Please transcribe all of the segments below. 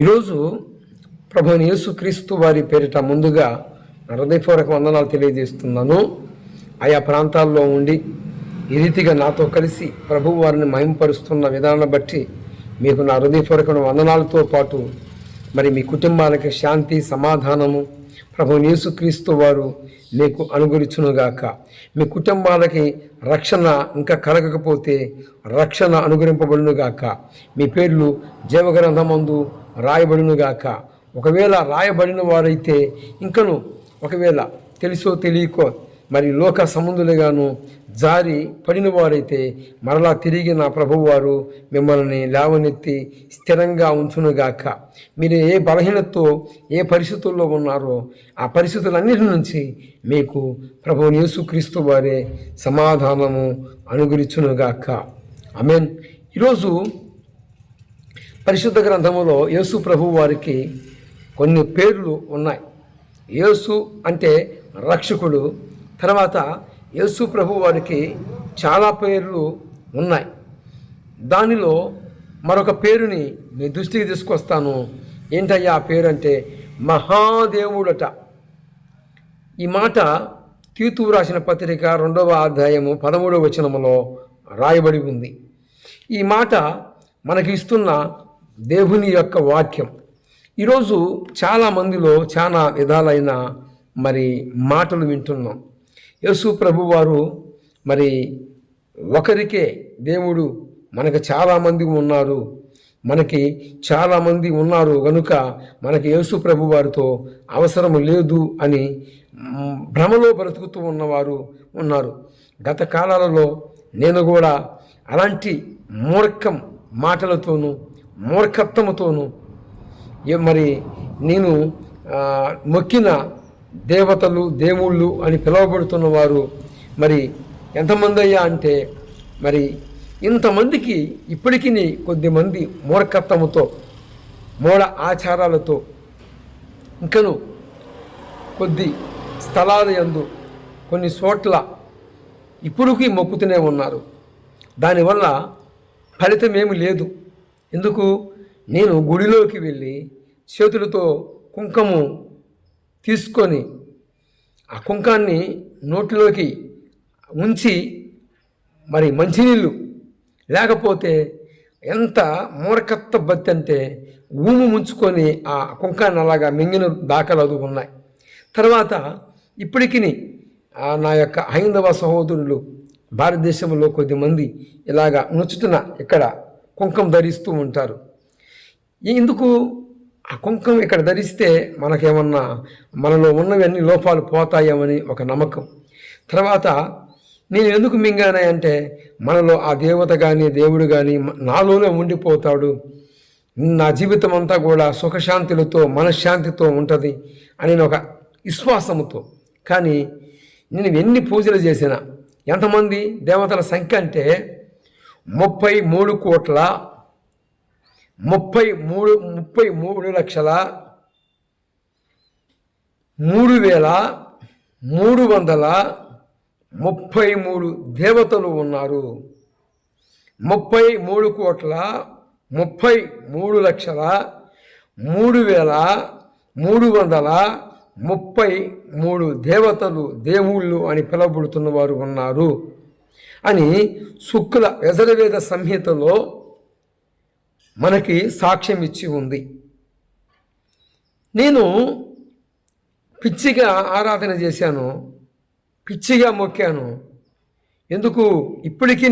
ఈరోజు ప్రభుని యేసుక్రీస్తు వారి పేరిట ముందుగా హృదయపూర్వక వందనాలు తెలియజేస్తున్నాను. ఆయా ప్రాంతాల్లో ఉండి ఈ రీతిగా నాతో కలిసి ప్రభు వారిని మహింపరుస్తున్న విధానాన్ని బట్టి మీకు నా హృదయపూర్వక వందనాలతో పాటు మరి మీ కుటుంబాలకి శాంతి సమాధానము ప్రభు యేసుక్రీస్తు వారు మీకు అనుగురించునుగాక మీ కుటుంబాలకి రక్షణ ఇంకా కలగకపోతే రక్షణ అనుగ్రహింపబడునుగాక. మీ పేర్లు జీవగ్రంథమందు రాయబడినగాక. ఒకవేళ రాయబడిన వారైతే ఇంకను ఒకవేళ తెలుసో తెలియకో మరి లోక సముద్రులుగాను జారి పడినవారైతే మరలా తిరిగి నా ప్రభువారు మిమ్మల్ని లేవనెత్తి స్థిరంగా ఉంచునుగాక. మీరు ఏ బలహీనతతో ఏ పరిస్థితుల్లో ఉన్నారో ఆ పరిస్థితులన్నిటి నుంచి మీకు ప్రభు యేసుక్రీస్తు వారే సమాధానము అనుగురించునుగాక మీన్ ఈరోజు పరిశుద్ధ గ్రంథములో యేసు ప్రభు వారికి కొన్ని పేర్లు ఉన్నాయి. యేసు అంటే రక్షకుడు తర్వాత యేసు ప్రభు వారికి చాలా పేర్లు ఉన్నాయి. దానిలో మరొక పేరుని మీ దృష్టికి తీసుకొస్తాను. ఏంటయ్యా ఆ పేరు అంటే మహాదేవుడట. ఈ మాట తీతు రాసిన పత్రిక రెండవ అధ్యాయము పదమూడవ వచనములో రాయబడి ఉంది. ఈ మాట మనకి ఇస్తున్న దేవుని యొక్క వాక్యం. ఈరోజు చాలా మందిలో చాలా విధాలైన మరి మాటలు వింటున్నాం. యేసు ప్రభు వారు మరి ఒకరికే దేవుడు మనకు చాలామంది ఉన్నారు. మనకి చాలామంది ఉన్నారు కనుక మనకి యేసు ప్రభు వారితో అవసరం లేదు అని భ్రమలో బ్రతుకుతూ ఉన్నవారు ఉన్నారు. గత కాలాలలో నేను కూడా అలాంటి మూర్ఖం మాటలతోనూ మూర్ఖత్వముతోనూ మరి నేను మొక్కిన దేవతలు దేవుళ్ళు అని పిలువబడుతున్న వారు మరి ఎంతమంది అయ్యా అంటే మరి ఇంతమందికి ఇప్పటికీ కొద్దిమంది మూర్ఖత్వముతో మూఢ ఆచారాలతో ఇంకను కొద్ది స్థలాల యందు కొన్ని చోట్ల ఇప్పుడుకి మొక్కుతూనే ఉన్నారు. దానివల్ల ఫలితమేమి లేదు. ఎందుకు? నేను గుడిలోకి వెళ్ళి చేతులతో కుంకము తీసుకొని ఆ కుంకాన్ని నోటిలోకి ఉంచి మరి మంచినీళ్ళు లేకపోతే ఎంత మూరకత్త బత్తి అంటే ఊము ముంచుకొని ఆ కుంకాన్ని అలాగా మింగిన దాఖలాలు ఉన్నాయి. తర్వాత ఇప్పటికి నా యొక్క హైందవ సహోదరులు భారతదేశంలో కొద్దిమంది ఇలాగా నుచుతున్న ఇక్కడ కుంకం ధరిస్తూ ఉంటారు. ఎందుకు ఆ కుంకం ఇక్కడ ధరిస్తే మనకేమన్నా మనలో ఉన్నవన్నీ లోపాలు పోతాయేమని ఒక నమ్మకం. తర్వాత నేను ఎందుకు మింగానాయంటే మనలో ఆ దేవత కానీ దేవుడు కానీ నాలోనే ఉండిపోతాడు. నా జీవితం అంతా కూడా సుఖశాంతులతో మనశ్శాంతితో ఉంటుంది అని ఒక విశ్వాసముతో. కానీ నేను ఎన్ని పూజలు చేసినా ఎంతమంది దేవతల సంఖ్య అంటే ముప్పై మూడు కోట్ల ముప్పై మూడు ముప్పై మూడు లక్షల మూడు వేల మూడు వందల ముప్పై మూడు దేవతలు ఉన్నారు. ముప్పై మూడు కోట్ల ముప్పై మూడు లక్షల మూడు వేల మూడు వందల ముప్పై మూడు దేవతలు దేవుళ్ళు అని పిలువబడుతున్న వారు ఉన్నారు. అని శుక్ల యజరవేద సంహితలో మనకి సాక్ష్యం ఇచ్చి ఉంది. నేను పిచ్చిగా ఆరాధన చేశాను పిచ్చిగా మొక్కాను. ఎందుకు? ఇప్పటికీ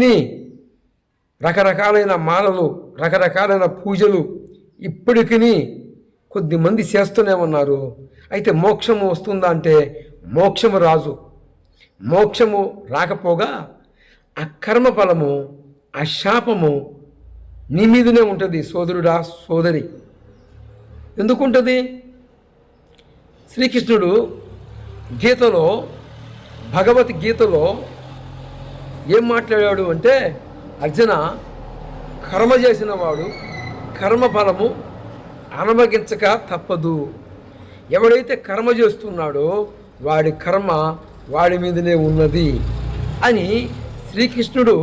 రకరకాలైన మాలలు రకరకాలైన పూజలు ఇప్పటికీ కొద్దిమంది చేస్తూనే ఉన్నారు. అయితే మోక్షము వస్తుందా అంటే మోక్షము రాజు. మోక్షము రాకపోగా ఆ కర్మ ఫలము ఆ శాపము నీ మీదనే ఉంటుంది సోదరుడా సోదరి. ఎందుకుంటుంది? శ్రీకృష్ణుడు గీతలో భగవద్గీతలో ఏం మాట్లాడాడు అంటే అర్జున కర్మ చేసిన వాడు కర్మ ఫలము అనుభవించక తప్పదు. ఎవడైతే కర్మ చేస్తున్నాడో వాడి కర్మ వాడి మీదనే ఉన్నది అని శ్రీకృష్ణుడు